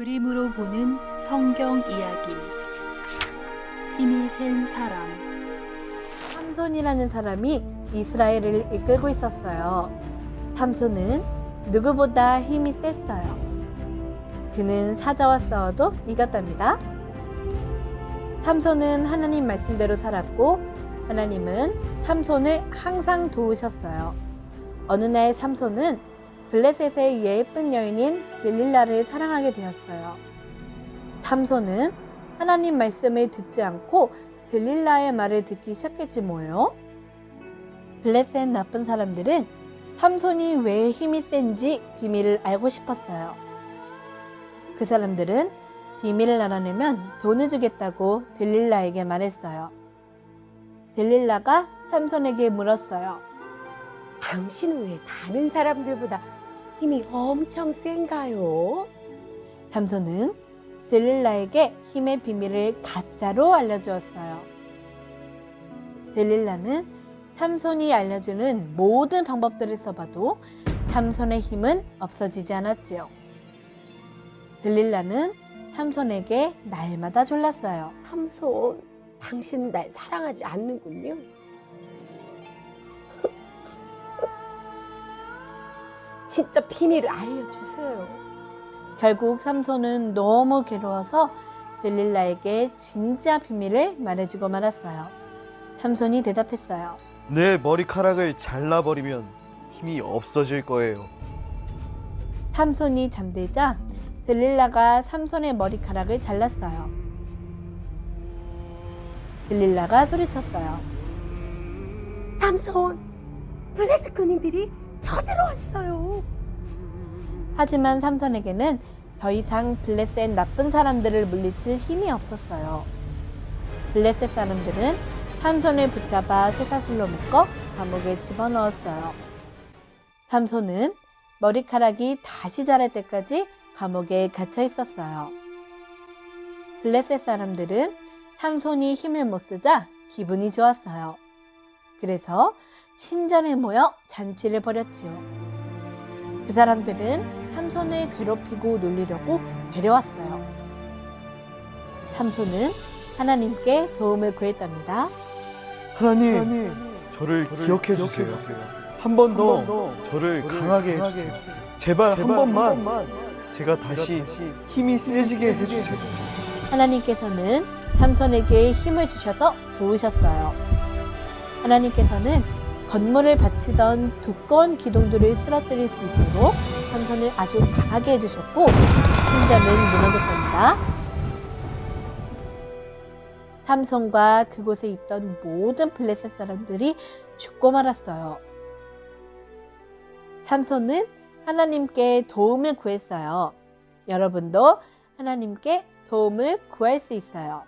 그림으로 보는 성경 이야기 힘이 센 사람 삼손이라는 사람이 이스라엘을 이끌고 있었어요. 삼손은 누구보다 힘이 셌어요. 그는 사자와 싸워도 이겼답니다. 삼손은 하나님 말씀대로 살았고 하나님은 삼손을 항상 도우셨어요. 어느 날 삼손은 블레셋의 예쁜 여인인 딜릴라를 사랑하게 되었어요. 삼손은 하나님 말씀을 듣지 않고 딜릴라의 말을 듣기 시작했지 뭐예요? 블레셋 나쁜 사람들은 삼손이 왜 힘이 센지 비밀을 알고 싶었어요. 그 사람들은 비밀을 알아내면 돈을 주겠다고 딜릴라에게 말했어요. 딜릴라가 삼손에게 물었어요. 당신은 왜 다른 사람들보다 힘이 엄청 센가요? 삼손은 딜릴라에게 힘의 비밀을 가짜로 알려주었어요. 딜릴라는 삼손이 알려주는 모든 방법들을 써봐도 삼손의 힘은 없어지지 않았지요. 딜릴라는 삼손에게 날마다 졸랐어요. 삼손, 당신은 날 사랑하지 않는군요. 진짜 비밀을 알려주세요. 결국 삼손은 너무 괴로워서 딜릴라에게 진짜 비밀을 말해주고 말았어요. 삼손이 대답했어요. 내 머리카락을 잘라버리면 힘이 없어질 거예요. 삼손이 잠들자 딜릴라가 삼손의 머리카락을 잘랐어요. 딜릴라가 소리쳤어요. 삼손, 블레스 군인들이 쳐들어왔어요. 하지만 삼손에게는 더 이상 블레셋 나쁜 사람들을 물리칠 힘이 없었어요. 블레셋 사람들은 삼손을 붙잡아 쇠사슬로 묶어 감옥에 집어넣었어요. 삼손은 머리카락이 다시 자랄 때까지 감옥에 갇혀 있었어요. 블레셋 사람들은 삼손이 힘을 못 쓰자 기분이 좋았어요. 그래서 신전에 모여 잔치를 벌였지요. 그 사람들은 삼손을 괴롭히고 놀리려고 데려왔어요. 삼손은 하나님께 도움을 구했답니다. 하나님, 저를 기억해 주세요. 한 번 더 저를 강하게 해주세요. 제발 한 번만 제가 다시 힘이 세지게 해주세요. 하나님께서는 삼손에게 힘을 주셔서 도우셨어요. 하나님께서는 건물을 받치던 두꺼운 기둥들을 쓰러뜨릴 수 있도록 삼손을 아주 강하게 해주셨고 신전은 무너졌답니다. 삼손과 그곳에 있던 모든 블레셋 사람들이 죽고 말았어요. 삼손은 하나님께 도움을 구했어요. 여러분도 하나님께 도움을 구할 수 있어요.